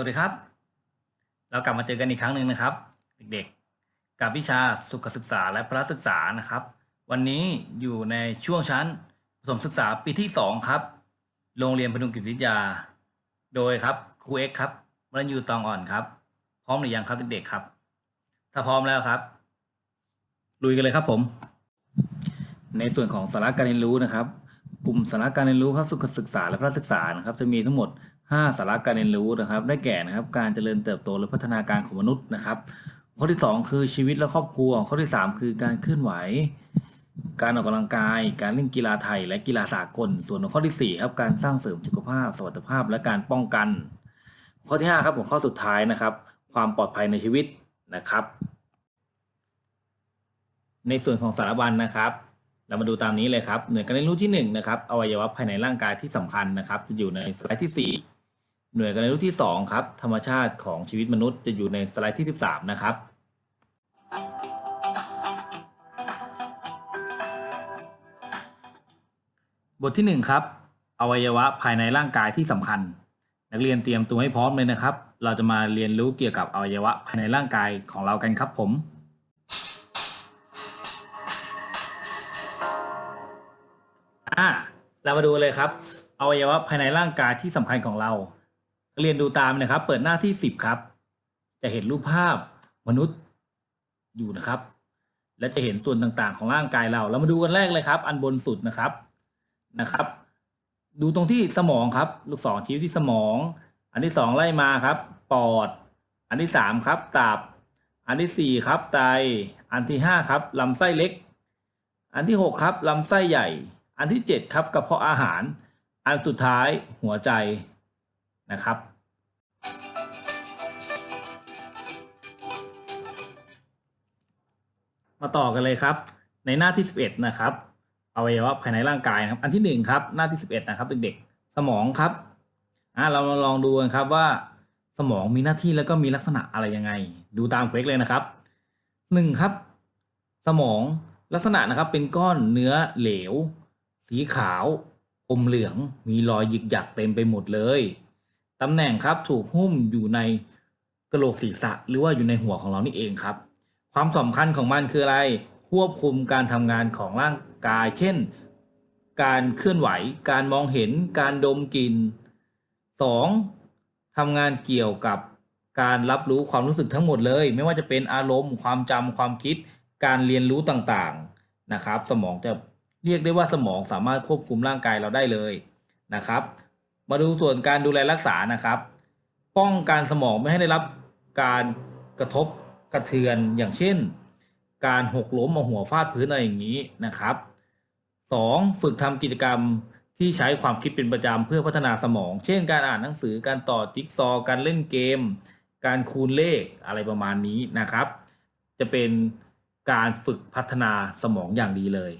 สวัสดีครับ เรากลับมาเจอกันอีกครั้งหนึ่งนะครับ เด็กๆ กับวิชาสุขศึกษาและพละศึกษานะครับ วันนี้อยู่ในช่วงชั้นประถมศึกษาปีที่สองครับ โรงเรียนพดุงกิจวิทยา โดยครับครูเอ็กครับวรัญยูตองอ่อนครับ พร้อมหรือยังครับเด็กๆครับ ถ้าพร้อมแล้วครับ ลุยกันเลยครับผม ในส่วนของสาระการเรียนรู้นะครับ กลุ่มสาระการเรียนรู้ครับสุขศึกษาและพละศึกษานะครับ จะมีทั้งหมด 5 สาระการเรียนรู้นะครับ ได้แก่นะครับ การเจริญเติบโตและพัฒนาการของมนุษย์นะครับ ข้อที่ 2 คือชีวิตและครอบครัว ข้อที่ 3 คือการเคลื่อนไหว การออกกำลังกาย การเล่นกีฬาไทย และกีฬาสากล ส่วนข้อทีสี่4ครับการสร้างเสริมสุขภาพ สวัสดิภาพ และการป้องกัน ข้อที่5ครับหัวข้อสุดท้ายนะครับ ความปลอดภัยในชีวิตนะครับ ในส่วนของสารบัญนะครับเรามาดูตามนี้เลยครับหน่วยการเรียนรู้ที่1นะครับอวัยวะภายในร่างกายที่สำคัญนะครับ จะอยู่ในสไลด์ที่ 4 หน่วยการเรียนรู้ที่ 2 ครับ ธรรมชาติของชีวิตมนุษย์จะอยู่ในสไลด์ที่ 13 นะครับ บทที่ 1 ครับ อวัยวะภายในร่างกายที่สำคัญ นักเรียนเตรียมตัวให้พร้อมเลยนะครับ เราจะมาเรียนรู้เกี่ยวกับอวัยวะภายในร่างกายของเรากันครับผมอ่าเรามาดูเลยครับ อวัยวะภายในร่างกายที่สำคัญของเรา เรียนดูตามนะครับ เปิดหน้าที่สิบครับ จะเห็นรูปภาพมนุษย์อยู่นะครับ และจะเห็นส่วนต่างๆ ของร่างกายเรา เรามาดูกันแรกเลยครับ อันบนสุดนะครับนะครับ ดูตรงที่สมองครับ ลูกศรชี้ที่สมอง อันที่สองไล่มาครับ ปอด อันที่สามครับตับ อันที่สี่ครับไต อันที่ห้าครับลำไส้เล็ก อันที่หกครับลำไส้ใหญ่ อันที่เจ็ดครับกระเพาะอาหาร อันสุดท้ายหัวใจนะครับ มาต่อกันเลยครับ ในหน้าที่ 11 นะครับอวัยวะภายในร่างกายนะครับ อันที่1ครับหน้าที่ 11 นะครับเด็กๆสมองครับอ่าเรามาลองดูกันครับว่า สมองมีหน้าที่แล้วก็มีลักษณะอะไรยังไง ดูตามเควกเลยนะครับหนึ่งครับ สมองลักษณะนะครับเป็นก้อนเนื้อเหลว สีขาว อมเหลือง มีรอยหยิกหยักเต็มไปหมดเลยตำแหน่งครับถูกหุ้มอยู่ในกระโหลกศีรษะหรือว่าอยู่ในหัวของเรานี่เองครับ ความสำคัญของมันคืออะไร ควบคุมการทำงานของร่างกาย เช่น การเคลื่อนไหว การมองเห็น การดมกลิ่น 2. ทำงานเกี่ยวกับการรับรู้ความรู้สึกทั้งหมดเลย ไม่ว่าจะเป็นอารมณ์ ความจำความคิด การเรียนรู้ต่างๆนะครับ สมองจะเรียกได้ว่าสมองสามารถควบคุมร่างกายเราได้เลยนะครับ มาดูส่วนการดูแลรักษานะครับ ป้องกันสมองไม่ให้ได้รับการกระทบ กระเทือนอย่างเช่น การหกล้มเอาหัวฟาดพื้นอะไรอย่างนี้นะครับ 2. ฝึกทำกิจกรรมที่ใช้ความคิดเป็นประจำเพื่อพัฒนาสมอง เช่น การอ่านหนังสือการต่อจิ๊กซอว์การเล่นเกม การคูณเลขอะไรประมาณนี้นะครับ จะเป็นการฝึกพัฒนาสมองอย่างดีเลย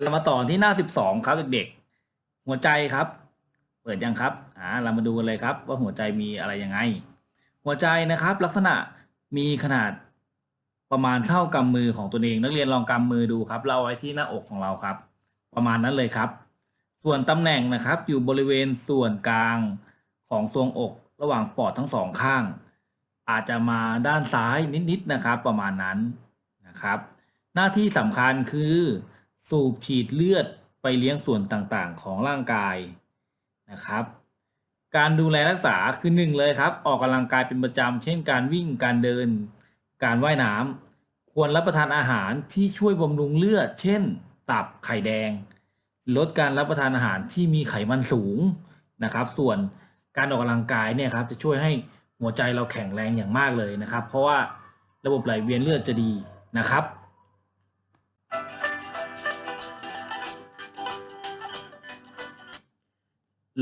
เรามาต่อที่หน้า 12 ครับเด็กๆ หัวใจครับ เปิดยังครับอ่าเรามาดูกันเลยครับว่าหัวใจมีอะไรยังไง หัวใจนะครับลักษณะมีขนาดประมาณเท่ากำมือของตัวเอง นักเรียนลองกำมือดูครับ เราไว้ที่หน้าอกของเราครับ ประมาณนั้นเลยครับ ส่วนตำแหน่งนะครับอยู่บริเวณส่วนกลางของทรวงอกระหว่างปอดทั้งสองข้าง อาจจะมาด้านซ้ายนิดๆนะครับ ประมาณนั้นนะครับ หน้าที่สำคัญคือ สูบฉีดเลือดไปเลี้ยงส่วนต่างๆ ของร่างกาย นะครับ การดูแลรักษาคือหนึ่งเลยครับ ออกกำลังกายเป็นประจำเช่น การวิ่งการเดิน การว่ายน้ำควรรับประทานอาหารที่ช่วยบำรุงเลือด เช่น ตับไข่แดง ลดการรับประทานอาหารที่มีไขมันสูงนะครับ ส่วนการออกกำลังกายเนี่ยครับจะช่วยให้หัวใจเราแข็งแรงอย่างมากเลยนะครับ เพราะว่าระบบไหลเวียนเลือดจะดีนะครับ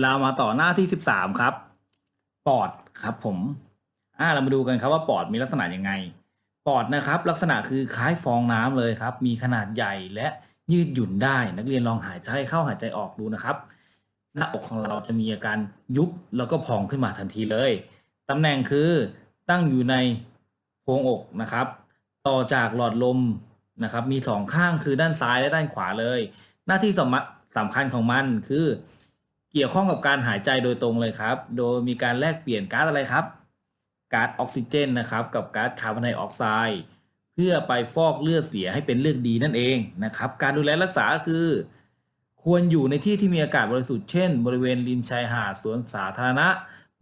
เรามาต่อหน้าที่13ครับ ปอดครับผมอ่าเรามาดูกันครับว่าปอดมีลักษณะยังไง ปอดนะครับ ลักษณะคือคล้ายฟองน้ำเลยครับ มีขนาดใหญ่และยืดหยุ่นได้ นักเรียนลองหายใจเข้าหายใจออกดูนะครับ หน้าอกของเราจะมีอาการยุบแล้วก็พองขึ้นมาทันทีเลยตำแหน่งคือตั้งอยู่ในโพรงอกนะครับ ต่อจากหลอดลมนะครับ มีสองข้างคือด้านซ้ายและด้านขวาเลย หน้าที่สมะสำคัญของมันคือ เกี่ยวข้องกับการหายใจโดยตรงเลยครับ โดยมีการแลกเปลี่ยนก๊าซอะไรครับ ก๊าซออกซิเจนนะครับ กับก๊าซคาร์บอนไดออกไซด์เพื่อไปฟอกเลือดเสียให้เป็นเลือดดีนั่นเองนะครับ การดูแลรักษาคือ ควรอยู่ในที่ที่มีอากาศบริสุทธิ์เช่น บริเวณริมชายหาดสวนสาธารณะ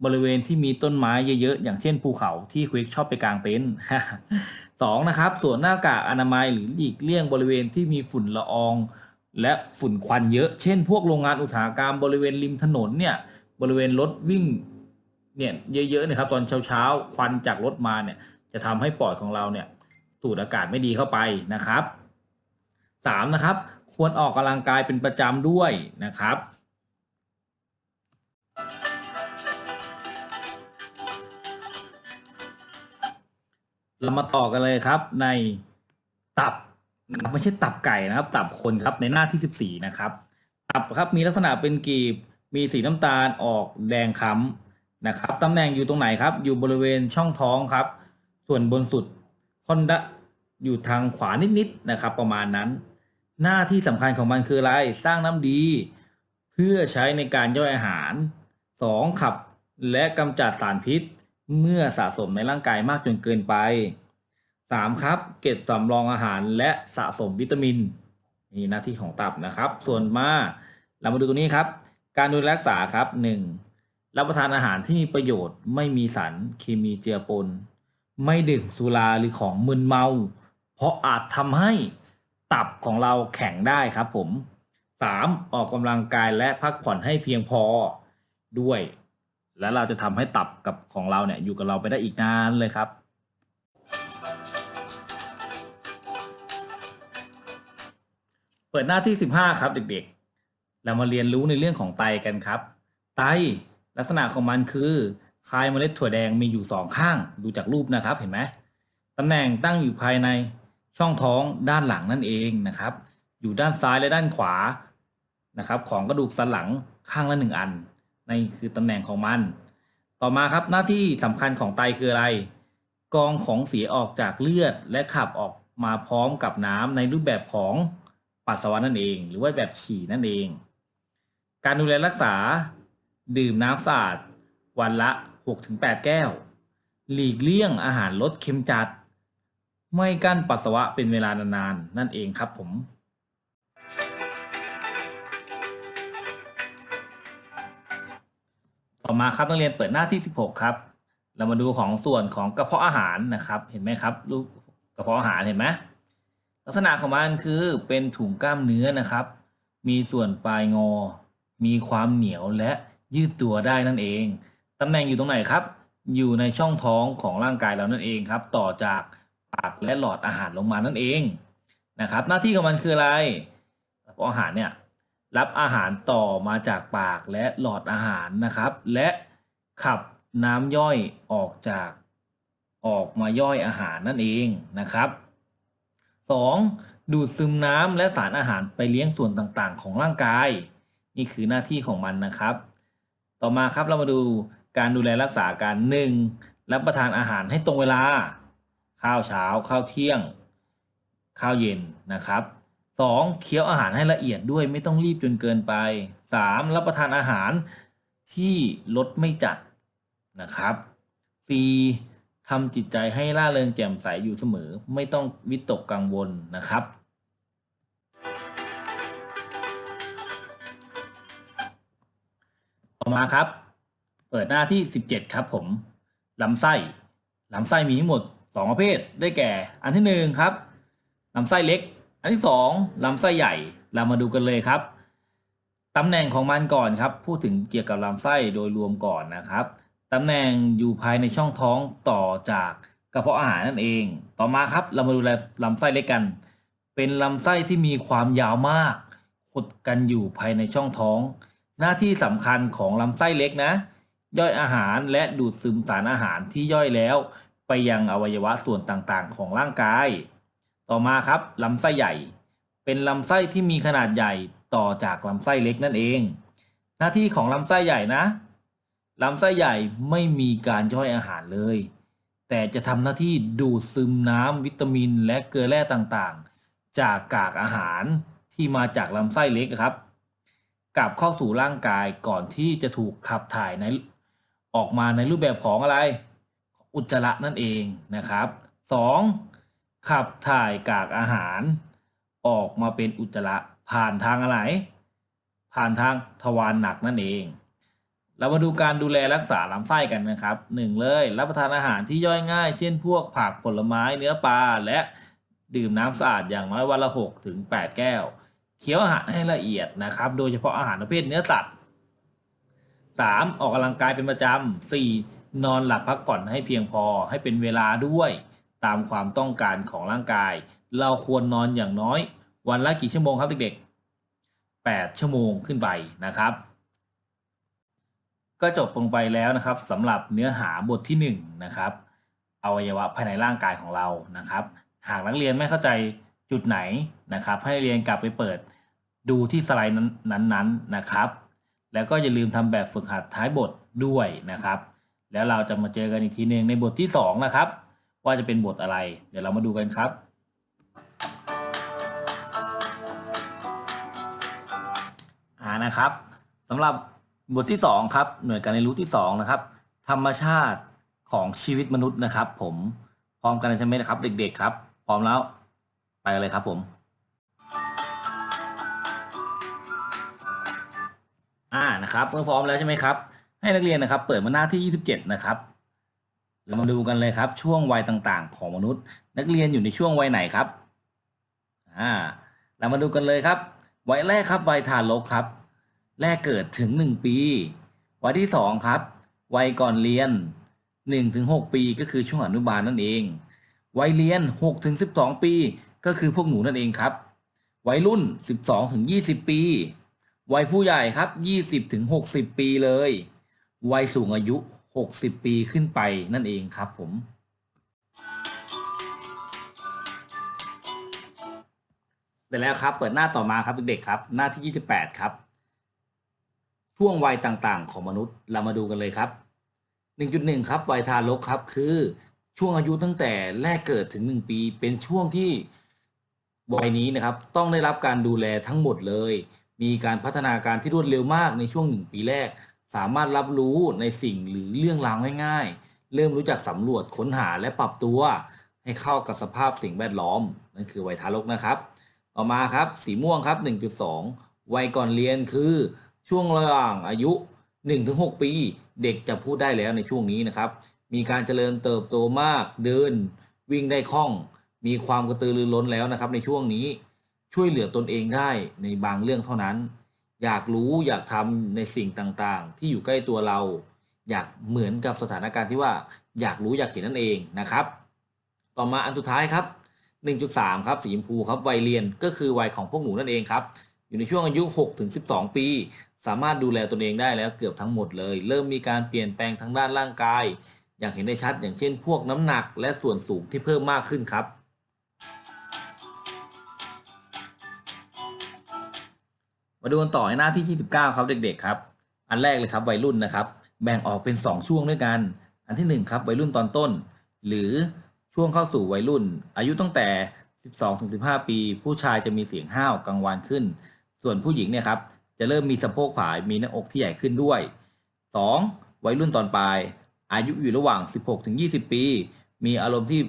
บริเวณที่มีต้นไม้เยอะๆ อย่างเช่นภูเขาที่ควิกชอบไปกางเต็นท์สองนะครับสวมหน้ากากอนามัยหรือหลีกเลี่ยงบริเวณที่มีฝุ่นละออง และฝุ่นควันเยอะ เช่น พวกโรงงานอุตสาหกรรมบริเวณริมถนนเนี่ยบริเวณรถวิ่งเนี่ยเยอะๆนะครับตอนเช้าๆควันจากรถมาเนี่ยจะทำให้ปอดของเราเนี่ยสูดอากาศไม่ดีเข้าไปนะครับสามนะครับ ควรออกกำลังกายเป็นประจำด้วยนะครับเรามาต่อกันเลยครับในตับ ไม่ใช่ตับไก่นะครับ ตับคนครับในหน้าที่14นะครับ ตับครับมีลักษณะเป็นกีบ มีสีน้ำตาลออกแดงค้ำนะครับตำแหน่งอยู่ตรงไหนครับ อยู่บริเวณช่องท้องครับ ส่วนบนสุดคอนดะอยู่ทางขวานิดๆนะครับ ประมาณนั้น หน้าที่สำคัญของมันคืออะไร สร้างน้ำดี เพื่อใช้ในการย่อยอาหาร 2. ขับและกำจัดสารพิษ เมื่อสะสมในร่างกายมากจนเกินไป 3. ครับ เก็บสำรองอาหารและสะสมวิตามินนี่หน้าที่ของตับนะครับ ส่วนมาเรามาดูตรงนี้ครับ การดูแลรักษาครับ 1. รับประทานอาหารที่มีประโยชน์ไม่มีสารเคมีเจือปน ไม่ดื่มสุราหรือของมึนเมา เพราะอาจทำให้ตับของเราแข็งได้ครับผม 3. ออกกำลังกายและพักผ่อนให้เพียงพอด้วย และเราจะทำให้ตับกับของเราเนี่ยอยู่กับเราไปได้อีกนานเลยครับ เปิดหน้าที่ 15 ครับเด็กๆ เรามาเรียนรู้ในเรื่องของไตกันครับ ไตลักษณะของมันคือคล้ายเมล็ดถั่วแดงมีอยู่สองข้าง ดูจากรูปนะครับเห็นไหมตำแหน่งตั้งอยู่ภายในช่องท้องด้านหลังนั่นเองนะครับ อยู่ด้านซ้ายและด้านขวานะครับ ของกระดูกสันหลังข้างละหนึ่งอันนี่คือตำแหน่งของมัน ต่อมาครับหน้าที่สำคัญของไตคืออะไรกรองของเสียออกจากเลือดและขับออกมาพร้อมกับน้ำในรูปแบบของ ปัสสาวะนั่นเอง หรือว่าแบบฉี่นั่นเอง การดูแลรักษา ดื่มน้ำสะอาด วันละ 6-8 แก้ว หลีกเลี่ยงอาหารรสเค็มจัด ไม่กั้นปัสสาวะเป็นเวลานานๆ นั่นเองครับผมต่อมาครับนักเรียนเปิดหน้าที่ 16 ครับ เรามาดูของส่วนของกระเพาะอาหารนะครับ เห็นไหมครับรูปกระเพาะอาหารเห็นไหม ลักษณะของมันคือเป็นถุงกล้ามเนื้อนะครับ มีส่วนปลายงอ มีความเหนียวและยืดตัวได้นั่นเอง ตำแหน่งอยู่ตรงไหนครับ อยู่ในช่องท้องของร่างกายเรานั่นเองครับ ต่อจากปากและหลอดอาหารลงมานั่นเองนะครับ หน้าที่ของมันคืออะไรพาะอาหารเนี่ยรับอาหารต่อมาจากปากและหลอดอาหารนะครับ และขับน้ำย่อยออกจากออกมาย่อยอาหารนั่นเองนะครับ 2. ดูดซึมน้ำและสารอาหารไปเลี้ยงส่วนต่างๆ ของร่างกาย นี่คือหน้าที่ของมันนะครับ ต่อมาครับเรามาดูการดูแลรักษาการหนึ่งรับประทานอาหารให้ตรงเวลา ข้าวเช้า ข้าวเที่ยง ข้าวเย็นนะครับ 2. เคี้ยวอาหารให้ละเอียดด้วยไม่ต้องรีบจนเกินไป 3. รับประทานอาหารที่รสไม่จัดนะครับ 4. ทำจิตใจให้ร่าเริงแจ่มใสอยู่เสมอ ไม่ต้องวิตกกังวลนะครับ ต่อมาครับ เปิดหน้าที่ 17 ครับผมลำไส้ลำไส้มีทั้งหมด 2 ประเภทได้แก่ อันที่ 1 ครับลำไส้เล็ก อันที่ 2ลำไส้ใหญ่ เรามาดูกันเลยครับตำแหน่งของมันก่อนครับ พูดถึงเกี่ยวกับลำไส้โดยรวมก่อนนะครับ ตำแหน่งอยู่ภายในช่องท้องต่อจากกระเพาะอาหารนั่นเอง ต่อมาครับเรามาดูลำไส้เล็กกัน เป็นลำไส้ที่มีความยาวมากขดกันอยู่ภายในช่องท้อง หน้าที่สำคัญของลำไส้เล็กนะ ย่อยอาหารและดูดซึมสารอาหารที่ย่อยแล้ว ไปยังอวัยวะส่วนต่างๆ ของร่างกาย ต่อมาครับลำไส้ใหญ่ เป็นลำไส้ที่มีขนาดใหญ่ต่อจากลำไส้เล็กนั่นเอง หน้าที่ของลำไส้ใหญ่นะ ลำไส้ใหญ่ไม่มีการย่อยอาหารเลย แต่จะทำหน้าที่ดูดซึมน้ำวิตามินและเกลือแร่ต่างๆ จากกากอาหารที่มาจากลำไส้เล็กครับ กลับเข้าสู่ร่างกายก่อนที่จะถูกขับถ่ายในออกมาในรูปแบบของอะไร อุจจาระนั่นเองนะครับ 2. ขับถ่ายกากอาหาร ออกมาเป็นอุจจาระผ่านทางอะไร ผ่านทางทวารหนักนั่นเอง เรามาดูการดูแลรักษาลำไส้กันนะครับหนึ่งเลย รับประทานอาหารที่ย่อยง่าย เช่น พวกผักผลไม้เนื้อปลาและดื่มน้ำสะอาดอย่างน้อยวันละ6ถึง8แก้ว เคี้ยวอาหารให้ละเอียดนะครับ โดยเฉพาะอาหารประเภทเนื้อสัตว์ 3. ออกกำลังกายเป็นประจำ 4. นอนหลับพักผ่อนให้เพียงพอให้เป็นเวลาด้วย ตามความต้องการของร่างกาย เราควรนอนอย่างน้อย วันละกี่ชั่วโมงครับเด็กๆ 8 ชั่วโมงขึ้นไปนะครับ ก็จบลงไปแล้วนะครับสำหรับเนื้อหาบทที่1นะครับอวัยวะภายในร่างกายของเรานะครับ หากนักเรียนไม่เข้าใจจุดไหนนะครับ ให้เรียนกลับไปเปิดดูที่สไลด์นั้นๆนนะครับ แล้วก็อย่าลืมทำแบบฝึกหัดท้ายบทด้วยนะครับ แล้วเราจะมาเจอกันอีกทีหนึ่งในบทที่2นะครับ ว่าจะเป็นบทอะไร เดี๋ยวเรามาดูกันครับอ่านะครับสำหรับ บทที่2ครับหน่วยการเรียนรู้ที่2นะครับธรรมชาติของชีวิตมนุษย์นะครับ ผมพร้อมกันใช่ไหมนะครับ เด็ก ๆ ครับ พร้อมแล้วไปเลยครับ ผม อ่านะครับเมื่อพร้อมแล้วใช่ไหมครับ ให้นักเรียนนะครับ เปิดมาหน้าที่ 27 นะครับเรามาดูกันเลยครับ ช่วงวัยต่างๆ ของมนุษย์ นักเรียนอยู่ในช่วงวัยไหนครับอ่าเรามาดูกันเลยครับวัยแรกครับวัยทารกครับ แรกเกิดถึง 1 ปี วัยที่ 2 ครับ วัยก่อนเรียน 1-6 ปีก็คือช่วงอนุบาลนั่นเอง วัยเรียน 6-12 ปีก็คือพวกหนูนั่นเองครับ วัยรุ่น 12-20 ปี วัยผู้ใหญ่ครับ 20-60 ปีเลย วัยสูงอายุ 60 ปีขึ้นไปนั่นเองครับผมเสร็จแล้วครับ เปิดหน้าต่อมาครับเด็กๆครับ หน้าที่ 28 ครับ ช่วงวัยต่างๆ ของมนุษย์เรามาดูกันเลยครับ 1.1 ครับวัยทารกครับ คือช่วงอายุตั้งแต่แรกเกิดถึง 1 ปี เป็นช่วงที่วัยนี้นะครับ ต้องได้รับการดูแลทั้งหมดเลย มีการพัฒนาการที่รวดเร็วมากในช่วง 1 ปีแรก สามารถรับรู้ในสิ่งหรือเรื่องราวง่ายๆ เริ่มรู้จักสำรวจค้นหาและปรับตัว ให้เข้ากับสภาพสิ่งแวดล้อมนั่นคือวัยทารกนะครับ ต่อมาครับ สีม่วงครับ 1.2 วัยก่อนเรียนคือ ช่วงระหว่างอายุ 1-6 ปี เด็กจะพูดได้แล้วในช่วงนี้นะครับ มีการเจริญเติบโตมากเดิน วิ่งได้คล่อง มีความกระตือรือร้นแล้วนะครับ ในช่วงนี้ช่วยเหลือตนเองได้ในบางเรื่องเท่านั้น อยากรู้อยากทำในสิ่งต่างๆ ที่อยู่ใกล้ตัวเรา อยากเหมือนกับสถานการณ์ที่ว่า อยากรู้อยากเห็นนั่นเองนะครับ ต่อมาอันสุดท้ายครับ1.3 ครับสีชมพูครับวัยเรียนก็คือวัยของพวกหนูนั่นเองครับ อยู่ในช่วงอายุ6ถึง12 ปี สามารถดูแลตนเองได้แล้วเกือบทั้งหมดเลย เริ่มมีการเปลี่ยนแปลงทางด้านร่างกาย อย่างเห็นได้ชัดอย่างเช่น พวกน้ำหนักและส่วนสูงที่เพิ่มมากขึ้นครับ มาดูกันต่อในหน้าที่ 29 ครับเด็กๆครับ อันแรกเลยครับวัยรุ่นนะครับ แบ่งออกเป็น 2 ช่วงด้วยกัน อันที่ 1 ครับวัยรุ่นตอนต้น หรือช่วงเข้าสู่วัยรุ่น อายุตั้งแต่ 12-15 ปี ผู้ชายจะมีเสียงห้าวกังวานขึ้น ส่วนผู้หญิงเนี่ยครับ จะเริ่มมีสะโพกผายมีหน้าอกที่ใหญ่ขึ้นด้วย 2. วัยรุ่นตอนปลาย อายุอยู่ระหว่าง 16-20 ปี มีอารมณ์ที่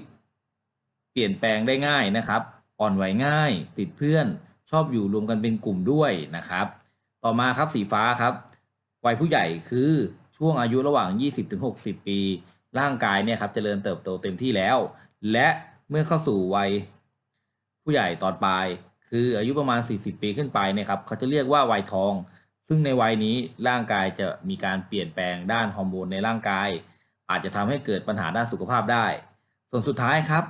เปลี่ยนแปลงได้ง่ายนะครับ อ่อนไหวง่าย ติดเพื่อน ชอบอยู่รวมกันเป็นกลุ่มด้วยนะครับ ต่อมาครับสีฟ้าครับวัยผู้ใหญ่คือช่วงอายุระหว่าง 20-60 ปี ร่างกายเนี่ยครับเจริญเติบโตเต็มที่แล้ว และเมื่อเข้าสู่วัยผู้ใหญ่ตอนปลาย คืออายุประมาณ 40 ปีขึ้นไปนี่ยครับเขาจะเรียกว่าวัยทอง ซึ่งในวัยนี้ร่างกายจะมีการเปลี่ยนแปลงด้านฮอร์โมนในร่างกาย อาจจะทำให้เกิดปัญหาด้านสุขภาพได้ ส่วนสุดท้ายครับ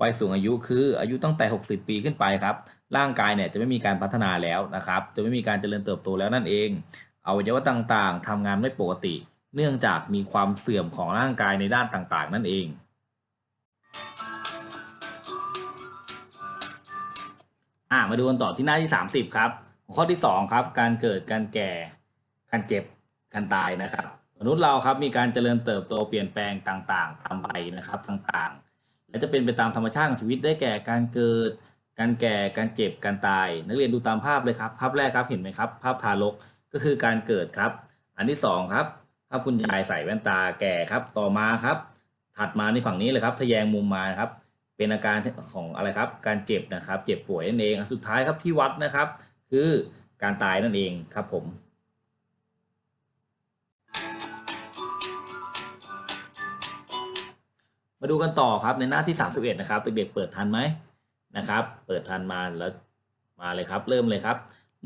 วัยสูงอายุคืออายุตั้งแต่ 60 ปีขึ้นไปครับ ร่างกายเนี่ยจะไม่มีการพัฒนาแล้วนะครับ จะไม่มีการเจริญเติบโตแล้วนั่นเองอวัยวะต่างๆทำงานไม่ปกติ เนื่องจากมีความเสื่อมของร่างกายในด้านต่างๆ นั่นเอง อ่ามาดูกันต่อที่หน้าที่ 30 ครับ ข้อที่ 2 ครับ การเกิดการแก่ การเจ็บ การตายนะครับ มนุษย์เราครับมีการเจริญเติบโตเปลี่ยนแปลงต่างๆทำไปนะครับต่างๆ และจะเป็นไปตามธรรมชาติของชีวิตได้แก่การเกิด การแก่ การเจ็บ การตาย นักเรียนดูตามภาพเลยครับ ภาพแรกครับเห็นไหมครับ ภาพทารกก็คือการเกิดครับ อันที่สองครับภาพคุณยายใส่แว่นตาแก่ครับ ต่อมาครับ ถัดมาในฝั่งนี้เลยครับทะแยงมุมมาครับ เป็นอาการของอะไรครับ การเจ็บนะครับ เจ็บป่วยนั่นเอง สุดท้ายครับที่วัดนะครับ คือการตายนั่นเองครับผมมาดูกันต่อครับในหน้าที่ 31 นะครับเด็กๆเปิดทันไหมนะครับ เปิดทันมาแล้วมาเลยครับ เริ่มเลยครับ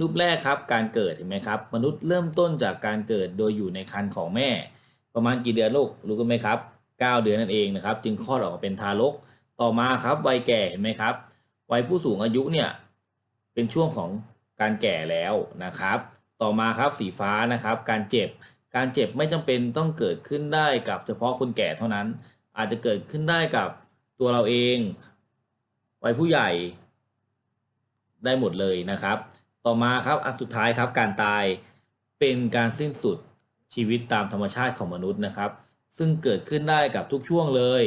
รูปแรกครับการเกิดเห็นไหมครับ มนุษย์เริ่มต้นจากการเกิดโดยอยู่ในครรภ์ของแม่ ประมาณกี่เดือนลูกรู้กันไหมครับ 9 เดือนนั่นเองนะครับ จึงคลอดออกมาเป็นทารก ต่อมาครับวัยแก่เห็นไหมครับวัยผู้สูงอายุเนี่ยเป็นช่วงของการแก่แล้วนะครับ ต่อมาครับสีฟ้านะครับ การเจ็บการเจ็บไม่จำเป็นต้องเกิดขึ้นได้กับเฉพาะคนแก่เท่านั้น อาจจะเกิดขึ้นได้กับตัวเราเองวัยผู้ใหญ่ได้หมดเลยนะครับ ต่อมาครับอันสุดท้ายครับการตายเป็นการสิ้นสุดชีวิตตามธรรมชาติของมนุษย์นะครับ ซึ่งเกิดขึ้นได้กับทุกช่วงเลย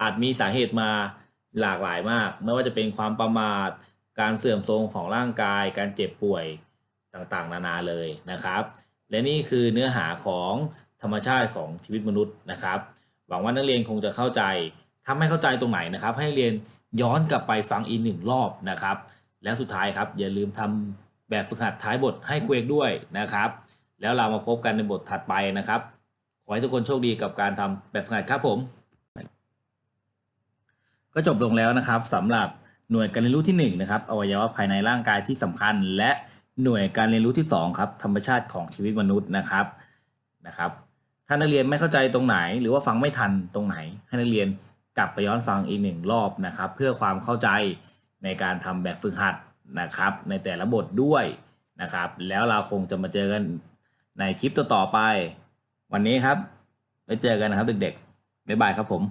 อาจมีสาเหตุมาหลากหลายมาก ไม่ว่าจะเป็นความประมาท การเสื่อมโทรมของร่างกาย การเจ็บป่วยต่างๆ นานาเลยนะครับ และนี่คือเนื้อหาของธรรมชาติของชีวิตมนุษย์นะครับ หวังว่านักเรียนคงจะเข้าใจถ้าไม่เข้าใจตรงไหนนะครับ ให้เรียนย้อนกลับไปฟังอีกหนึ่งรอบนะครับ และสุดท้ายครับอย่าลืมทำแบบฝึกหัดท้ายบทให้ครูเอกด้วยนะครับ แล้วเรามาพบกันในบทถัดไปนะครับ ขอให้ทุกคนโชคดีกับการทำแบบฝึกหัดครับผม ก็จบลงแล้วนะครับสำหรับหน่วยการเรียนรู้ที่1นะครับอวัยวะภายในร่างกายที่สำคัญ และหน่วยการเรียนรู้ที่2ครับธรรมชาติของชีวิตมนุษย์นะครับนะครับถ้านักเรียนไม่เข้าใจตรงไหน หรือว่าฟังไม่ทันตรงไหน ให้นักเรียนกลับไปย้อนฟังอีกหนึ่งรอบนะครับ เพื่อความเข้าใจในการทำแบบฝึกหัดนะครับ ในแต่ละบทด้วยนะครับ แล้วเราคงจะมาเจอกันในคลิปต่อๆไป วันนี้ครับไว้เจอกันนะครับเด็กๆบ๊ายบายครับผม